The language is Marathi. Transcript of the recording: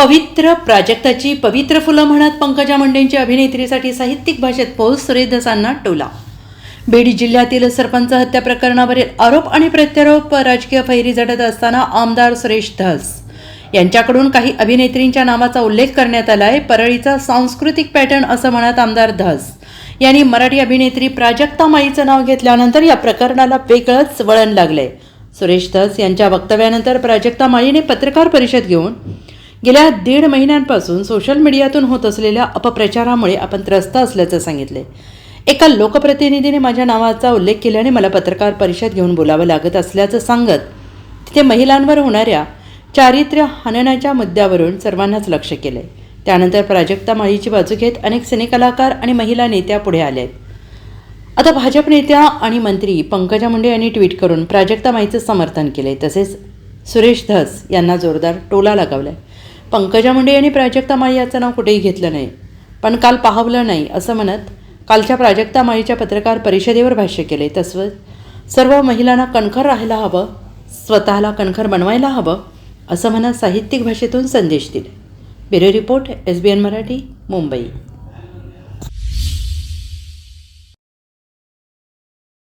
पवित्र प्राजक्ताची पवित्र फुलं म्हणत पंकजा मुंडेंची अभिनेत्रीसाठी साहित्यिक भाषेत पोहोच सुरेश धसांना टोला. बीड जिल्ह्यातील सरपंच हत्या प्रकरणावरील आरोप आणि प्रत्यारोप राजकीय फैरी झटत असताना आमदार सुरेश धस यांच्याकडून काही अभिनेत्रींच्या नावाचा उल्लेख करण्यात आला आहे परळीचा सांस्कृतिक पॅटर्न असं म्हणत आमदार धस यांनी मराठी अभिनेत्री प्राजक्ता माईचं नाव घेतल्यानंतर या प्रकरणाला वेगळंच वळण लागलंय. सुरेश धस यांच्या वक्तव्यानंतर प्राजक्ता माळीने पत्रकार परिषद घेऊन गेल्या दीड महिन्यांपासून सोशल मीडियातून होत असलेल्या अपप्रचारामुळे आपण त्रस्त असल्याचं सांगितले एका लोकप्रतिनिधीने माझ्या नावाचा उल्लेख केल्याने मला पत्रकार परिषद घेऊन बोलावं लागत असल्याचं सांगत तिथे महिलांवर होणाऱ्या चारित्र्य हननाच्या मुद्द्यावरून सर्वांनाच लक्ष केलंय. त्यानंतर प्राजक्ता माळीची बाजू घेत अनेक सिनेकलाकार आणि महिला नेत्या पुढे आल्या आता भाजप नेत्या आणि मंत्री पंकजा मुंडे यांनी ट्विट करून प्राजक्ता माईचं समर्थन केले तसेच सुरेश धस यांना जोरदार टोला लगावलाय. पंकजा मुंडे यांनी प्राजक्ता माळी याचं नाव कुठेही घेतलं नाही. पण काल पाहवलं नाही असं म्हणत कालच्या प्राजक्ता माळीच्या पत्रकार परिषदेवर भाष्य केले. तसंच सर्व महिलांना कणखर राहायला हवं स्वतःला कणखर बनवायला हवं असं म्हणत साहित्यिक भाषेतून संदेश दिले. Bureau report S B N Marathi Mumbai.